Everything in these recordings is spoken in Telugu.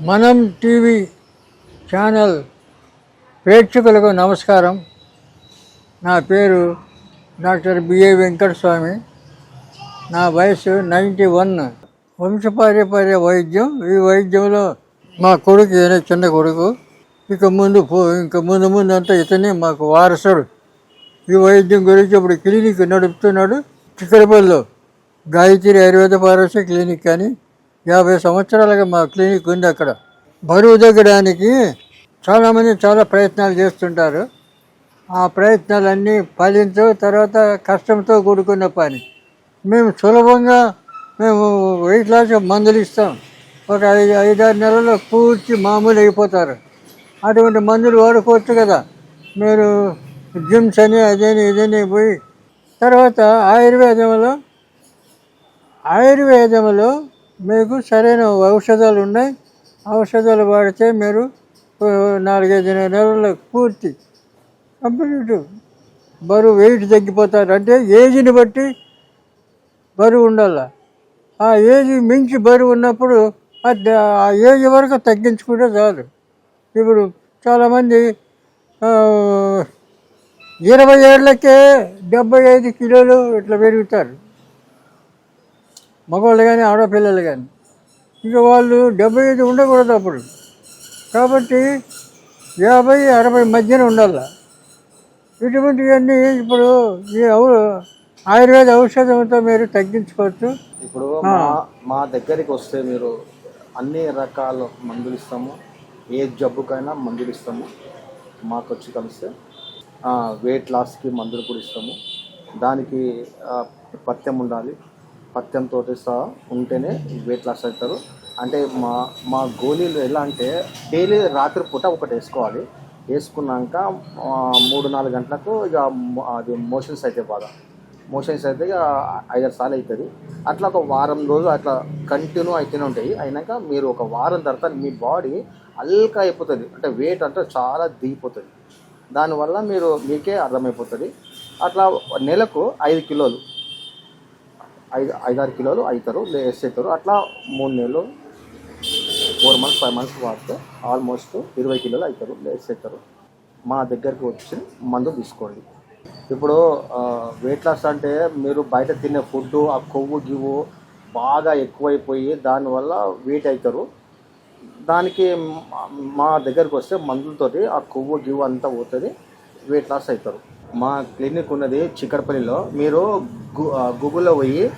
మనం టీవీ ఛానల్ ప్రేక్షకులకు నమస్కారం. నా పేరు డాక్టర్ బిఏ వెంకటస్వామి. నా వయసు నైంటీ వన్. వంశపార్యపర్య వైద్యం. ఈ వైద్యంలో మా కొడుకు ఈయన చిన్న కొడుకు. ఇక ముందు పో ఇంక ముందు ముందు అంతా ఇతనే మాకు వారసుడు. ఈ వైద్యం గురించి ఇప్పుడు క్లినిక్ నడుపుతున్నాడు. చిక్కడపల్లిలో. గాయత్రి ఆయుర్వేద పారస్య క్లినిక్ అని యాభై సంవత్సరాలుగా మా క్లినిక్ ఉంది అక్కడ. బరువు తగ్గడానికి చాలామంది చాలా ప్రయత్నాలు చేస్తుంటారు. ఆ ప్రయత్నాలన్నీ ఫలించు తర్వాత కష్టంతో కూడుకున్న పని. మేము సులభంగా మేము వెయిట్ లాస్ మందులు ఇస్తాం. ఒక ఐదు ఐదారు నెలల్లో పూర్తి మామూలు అయిపోతారు. అటువంటి మందులు వాడుకోవచ్చు కదా. మీరు జిమ్స్ అని అదని ఇదని పోయి తర్వాత ఆయుర్వేదంలో ఆయుర్వేదంలో మీకు సరైన ఔషధాలు ఉన్నాయి. ఔషధాలు వాడితే మీరు నాలుగైదు నెలల పూర్తి కంప్లీట్. బరువు వెయిట్ తగ్గిపోతారు. అంటే ఏజ్ని బట్టి బరువు ఉండాల? ఆ ఏజ్ మించి బరువు ఉన్నప్పుడు ఆ ఏజ్ వరకు తగ్గించుకుంటే చాలు. ఇప్పుడు చాలామంది ఇరవై ఏళ్ళకే డెబ్బై ఐదు కిలోలు ఇట్లా పెరుగుతారు. మగవాళ్ళు కానీ ఆడపిల్లలు కానీ. ఇక వాళ్ళు డెబ్బై ఐదు ఉండకూడదు అప్పుడు. కాబట్టి యాభై అరవై మధ్యన ఉండాలి. ఇటువంటివన్నీ ఇప్పుడు ఈ ఆయుర్వేద ఔషధంతో మీరు తగ్గించుకోవచ్చు. ఇప్పుడు మా మా దగ్గరికి వస్తే మీరు అన్ని రకాల మందులు ఇస్తాము. ఏ జబ్బుకైనా మందులు ఇస్తాము. మాకు వచ్చి కలిస్తే వెయిట్ లాస్కి మందులు కూడా ఇస్తాము. దానికి పథ్యం ఉండాలి. పత్యంతో సహా ఉంటేనే వెయిట్ లాస్ అవుతారు. అంటే మా మా గోళీలు ఎలా అంటే డైలీ రాత్రి పూట ఒకటి వేసుకోవాలి. వేసుకున్నాక మూడు నాలుగు గంటలకు ఇక అది మోషన్స్ అయితే బాగా. మోషన్స్ అయితే ఇక ఐదారు సార్లు అవుతుంది అట్లా ఒక వారం రోజులు అట్లా కంటిన్యూ అయితేనే ఉంటాయి. అయినాక మీరు ఒక వారం తర్వాత మీ బాడీ అల్కా అయిపోతుంది. అంటే వెయిట్ అంటే చాలా దిగిపోతుంది. దానివల్ల మీరు మీకే అర్థమైపోతుంది. అట్లా నెలకు ఐదు కిలోలు. ఐదు ఐదారు కిలోలు అవుతారు లేస్ అవుతారు అట్లా మూడు నెలలు ఫోర్ మంత్స్ ఫైవ్ మంత్స్ వాడితే ఆల్మోస్ట్ ఇరవై కిలోలు అవుతారు లేస్ అవుతారు మా దగ్గరికి వచ్చి మందు తీసుకోండి. ఇప్పుడు వెయిట్ లాస్ అంటే మీరు బయట తినే ఫుడ్ ఆ కొవ్వు గివ్వు బాగా ఎక్కువైపోయి దానివల్ల వెయిట్ అవుతారు దానికి మా- మా దగ్గరకు వస్తే మందులతోటి ఆ కొవ్వు గివ్వు అంతా పోతుంది వెయిట్ లాస్ అవుతారు మా క్లినిక్ ఉన్నది చిక్కడపల్లిలో. మీరు గూగుల్లో పోయి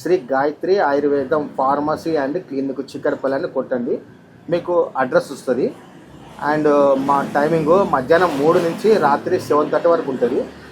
శ్రీ గాయత్రి ఆయుర్వేదం ఫార్మసీ అండ్ క్లినిక్ చిక్కడపల్లి అని కొట్టండి. మీకు అడ్రస్ వస్తుంది. అండ్ మా టైమింగ్ మధ్యాహ్నం మూడు నుంచి రాత్రి సెవెన్ థర్టీ వరకు ఉంటుంది.